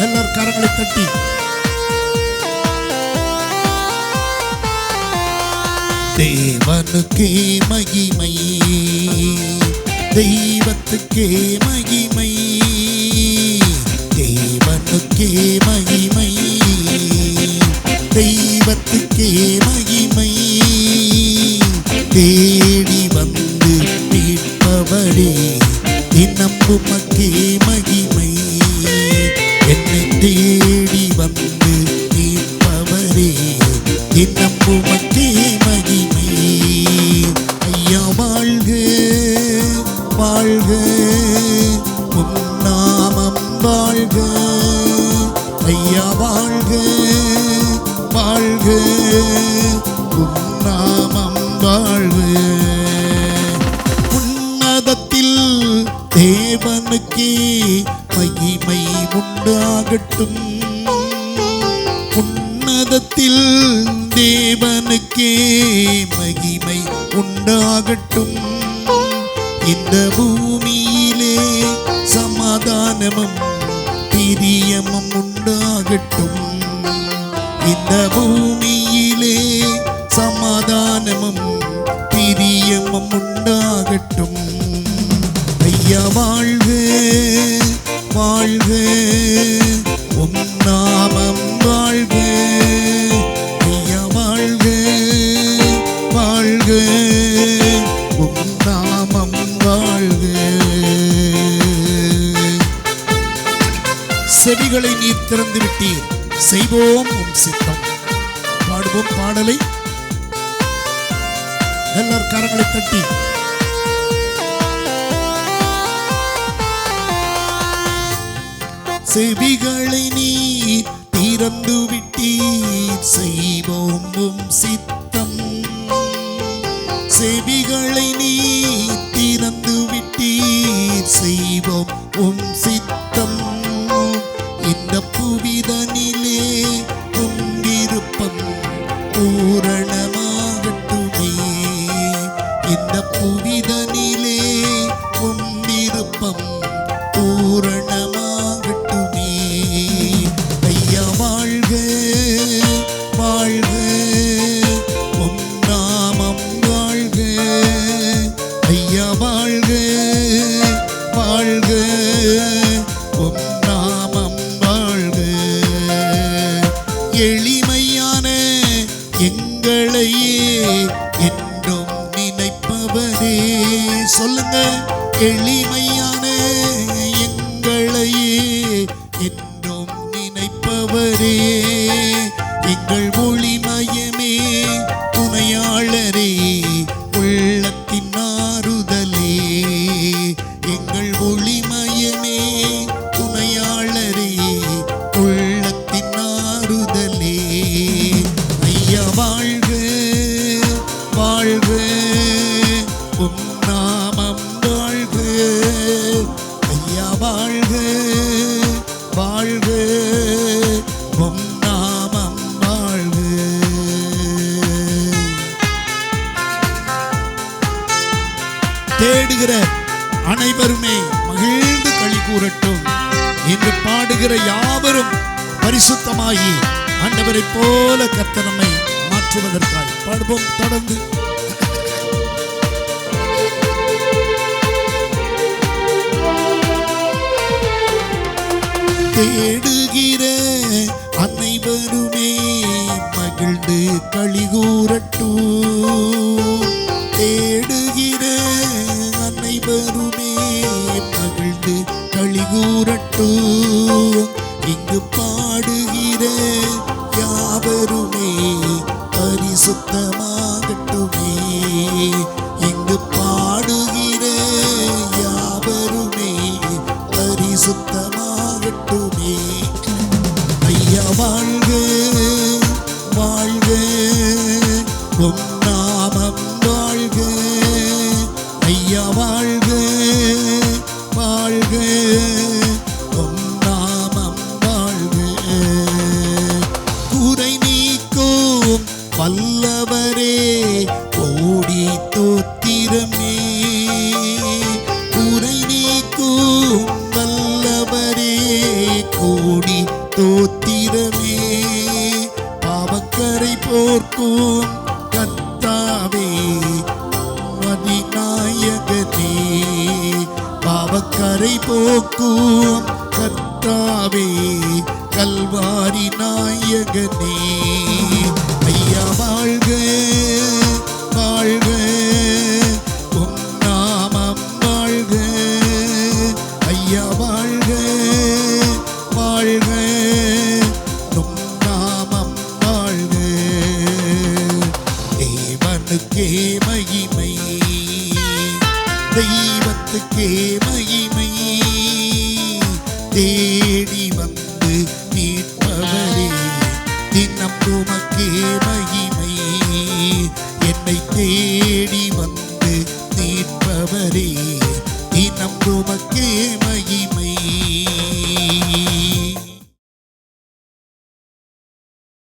எல்லார் கரங்களை தட்டி. தேவனுக்கே மகிமை. தெய்வத்துக்கே மகிமை. தேவனுக்கே மகிமை. தெய்வத்துக்கே மகிமை. தேவ இன்னம்பு மக்கே மகிமை. ஐயா வாழ்க வாழ்க. உம் நாமம் வாழ்க. ஐயா வாழ்க வாழ்க. உம் நாமம் வாழ்க. உன்னதத்தில் தேவனுக்கே மகிமை உண்டாகட்டும். உன்னதத்தில் தேவனுக்கே மகிமை உண்டாகட்டும். இந்த பூமியிலே சமாதானமும் பிரியமும் உண்டாகட்டும். இந்த பூமியிலே சமாதானமும் பிரியமும் உண்டாகட்டும். ஐயா வாழ்க வாழ்க உம் நாமம் வாழ்க செவிகளை நீர் திறந்து விட்டீர். செய்வோம் உம் சித்தம். பாடுவோம் பாடலை. எல்லார் கரங்களை தட்டி. செவிகளை நீர் திறந்து விட்டீர். செய்வோம் உம் சித்தம். இந்த புவிதனிலே உம் பூரணமாகட்டுமே. இந்த புவிதனிலே கொண்டிருப்பம் பூரணமாகட்டுமே. ஐயா வாழ்க வாழ்க. உம் வாழ்க. ஐயா எங்களையே என்றும் நினைப்பவரே. சொல்லுங்க எளிமையான எங்களையே என்றும் நினைப்பவரே. எங்கள் ஒளிமயமே உம் நாமம் ஐயா வாழ்வு. வாழ்வு. உம் வாழ்வு. தேடுகிற அனைவருமே மகிழ்ந்து களி கூறட்டும். என்று பாடுகிற யாவரும் பரிசுத்தமாகி ஆண்டவரைப் போல கர்த்தர் நம்மை மாற்றுவதற்காய். பாடுவோம் தொடர்ந்து. தேடுகிற அனைவருமே மகிழ்ந்து களி தேடுகிற அனைவருமே மகிழ்ந்து களி இங்கு பாடுகிற யாவருமே பரிசுத்தமாகட்டுமே. இங்கு பாடுகிற வாழ்க வாழ்க உம் கரை போக்கும் கத்தாவே கல்வாரி நாயகனே. ஐயா வாழ்க தெய்வத்துக்கே மகிமை தேடி வந்து மீட்பவரே தினம் உமக்கே மகிமை. என்னை தேடி வந்து மீட்பவரே தினம் உமக்கே